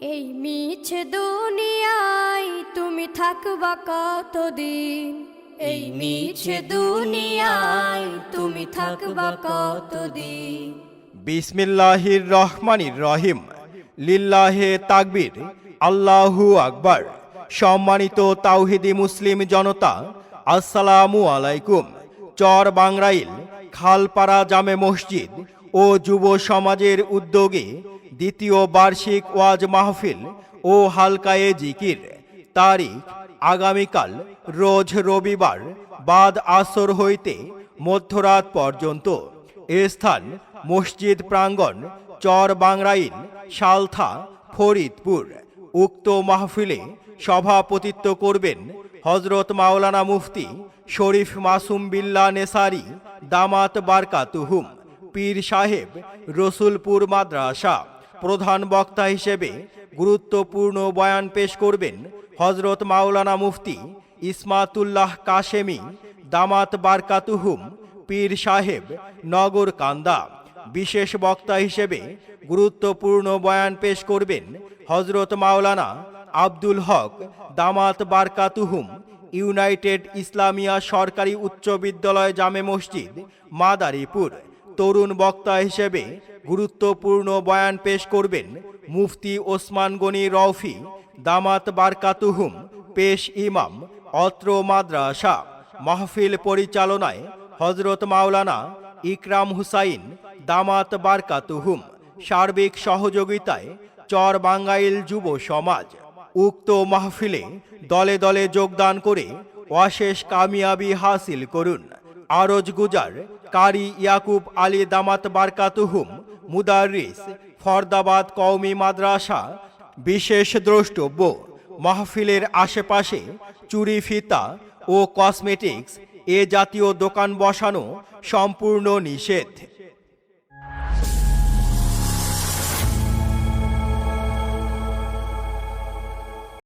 এই মিছে দুনিয়ায় তুমি থাকবা কতদিন? এই মিছে দুনিয়ায় তুমি থাকবা কতদিন? বিসমিল্লাহির রহমানির রহিম। লিল্লাহে তাকবীর। আল্লাহু আকবার। সম্মানিত তাওহিদি মুসলিম জনতা, আসসালামু আলাইকুম। চর বাংরাইল খালপাড়া জামে মসজিদ ও যুব সমাজের উদ্যোগে দ্বিতীয় বার্ষিক ওয়াজ মাহফিল ও হালকায়ে জিকির। তারিখ, আগামীকাল, রোজ রবিবার, বাদ আসর হইতে মধ্যরাত পর্যন্ত। স্থান মসজিদ প্রাঙ্গণ, চর বাংরাইল, সালথা, ফরিদপুর। উক্ত মাহফিলে সভাপতিত্ব করবেন হজরত মাওলানা মুফতি শরীফ মাসুম বিল্লা নেসারি, দামাত বারকাতুহুম, পীর সাহেব, রসুলপুর মাদ্রাসা। প্রধান বক্তা হিসেবে গুরুত্বপূর্ণ বয়ান পেশ করবেন হজরত মাওলানা মুফতি ইসমাতুল্লাহ কাশেমি, দামাত বারকাতুহুম, পীর সাহেব নগর কান্দা। বিশেষ বক্তা হিসেবে গুরুত্বপূর্ণ বয়ান পেশ করবেন হজরত মাওলানা আব্দুল হক, দামাত বারকাতুহুম, ইউনাইটেড ইসলামিয়া সরকারি উচ্চ বিদ্যালয় জামে মসজিদ, মাদারীপুর। তরুণ বক্তা হিসেবে গুরুত্বপূর্ণ বয়ান পেশ করবেন মুফতি ওসমান গনি রওফি, দামাত বারকাতুহুম, পেশ ইমাম, অত্র মাদ্রাসা, মাহফিল পরিচালনায় হজরত মাওলানা ইকরাম হুসাইন, দামাত বারকাতুহুম, সার্বিক সহযোগিতায় চর বাঙ্গাইল যুব সমাজ। উক্ত মাহফিলে দলে দলে যোগদান করে অশেষ কামিয়াবি হাসিল করুন। আরজ গুজার, কারি ইয়াকুব আলী দামাত বারকাতুহুম, মুদারিস, ফরদাবাদ কওমি মাদ্রাসা, বিশেষ দ্রষ্টব্য, মাহফিলের আশেপাশে চুরি ফিতা ও কসমেটিক্স, এ জাতীয় দোকান বসানো সম্পূর্ণ নিষেধ।